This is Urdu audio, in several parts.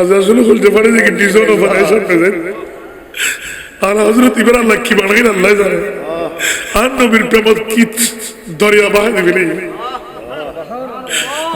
আজা শুনে খুলতে পারে যে টিউশন পারে সব পেয়ে আর হজরত ইব্রাহিম লাক্ষী বানাই আল্লাহ জানে। আর নবীর প্রেমত কি দরিয়া বাহাই দিবি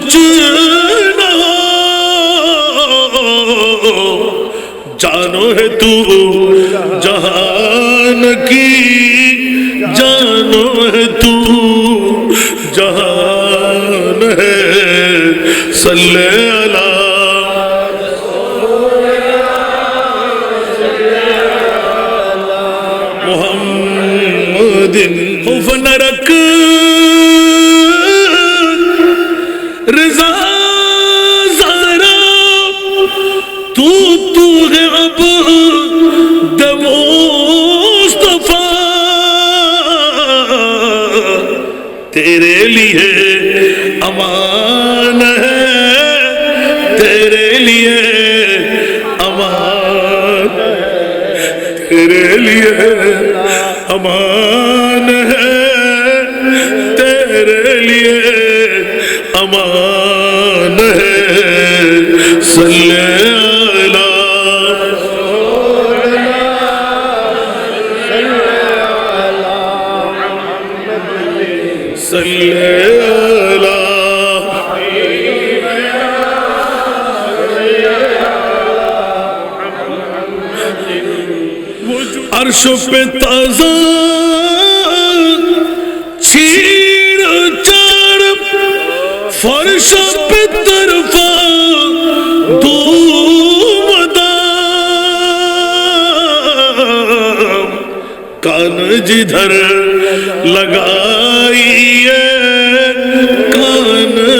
تو کچھ نہ ہو۔ جانو ہے تو جہان کی، جانو ہے تو جہان ہے۔ صلی اللہ محمد، خوف نہ رکھ۔ رضا زہرا، تو تو ہے اب دم مصطفیٰ تیرے لیے امان ہے، تیرے لیے امان، تیرے لیے امان ہے، تیرے لیے عرش پہ تازہ چھیڑ چار فرش پہ طرفا دومدام کان جدھر لگائیے کان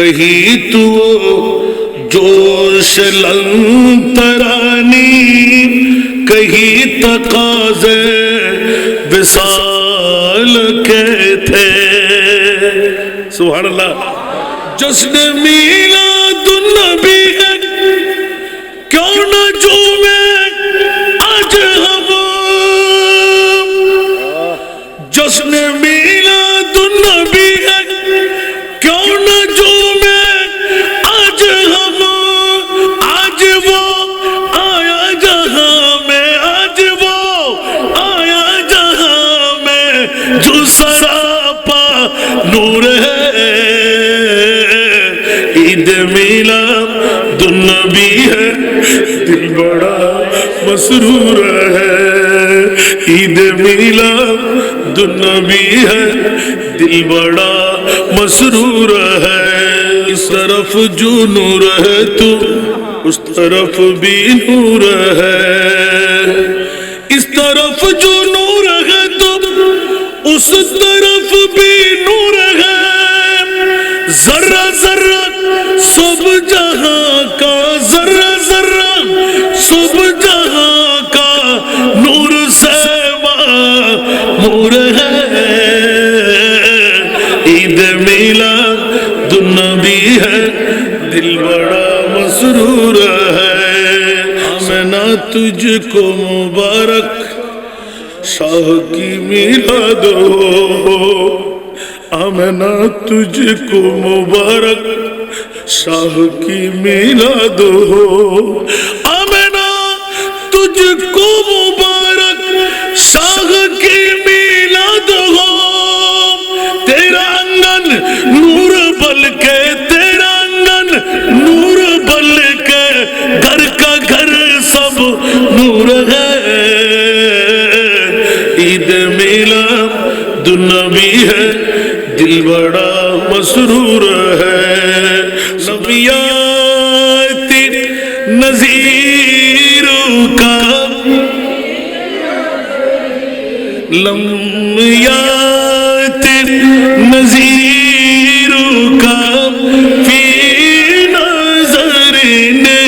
کہیں تو جوش لنترانی کہیں تقاضے وصال کے تھے۔ سبحان اللہ۔ جشن میلاد النبی ہے، کیوں نہ جھومے آج جو سراپا نور ہے۔ عید میلاد النبی ہے۔ دل بڑا مسرور ہے۔ عید میلاد النبی ہے۔ دل بڑا مسرور ہے۔ اس طرف جو نور ہے تو اس طرف بھی نور ہے۔ اس طرف جو نور اس طرف بھی نور ہے۔ ذرہ ذرہ سب جہاں کا ذرہ ذرہ سب جہاں کا نور سے مور ہے۔ عید میلاد النبی ہے، دل بڑا مسرور ہے۔ آمنا تجھ کو مبارک۔ شاہ کی میلا دو۔ آمنا تجھ کو مبارک شاہ کی میلا دو۔ آمنا تجھ کو مبارک شاہ کی میلا نبی ہے، دل بڑا مسرور ہے۔ نبیات نظیر کا لمیات نظیر کا فی نظر نے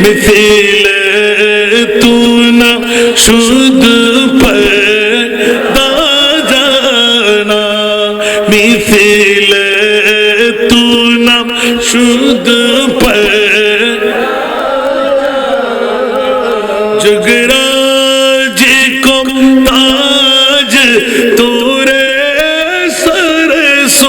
مثل تو نہ شد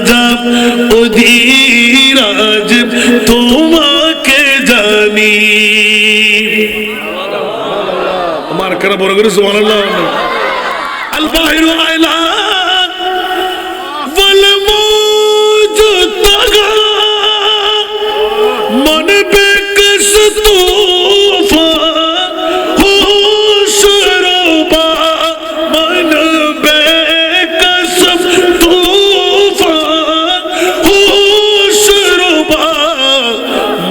রাজা অধীরাজ তোমাকে জানি। আমার কেন বড় করে সোমান আল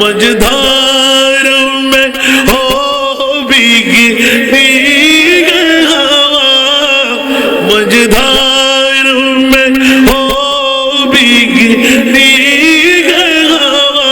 مجدار میں ہو بھیگی بھیگ ہوا۔ مجدار میں ہو بھیگی بھیگ ہوا۔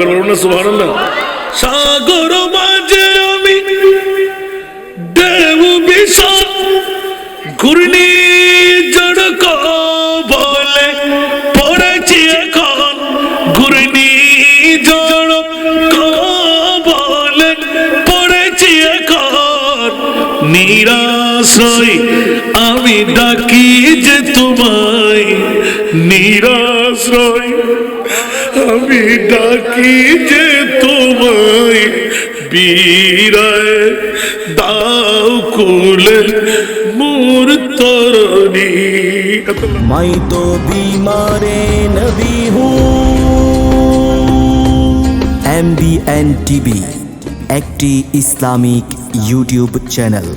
একবার বলুন না, সুবহানাল্লাহ। সাগর মাঝে আমি ঢেউ বিষম ঘূর্ণি জড়ক বলে পড়েছি এখন। ঘূর্ণি জড়ক বলে পড়েছি এখন। নিরাশ্রয় আমি ডাকি যে তোমায়। নিরাশ্রয়। আমি ডাকি যে তোমায় বীরায় দাও কুলের মোর তরণী। মাই তো বিমারে নবী এম বি এন টিভি, একটি ইসলামিক ইউটিউব চ্যানেল।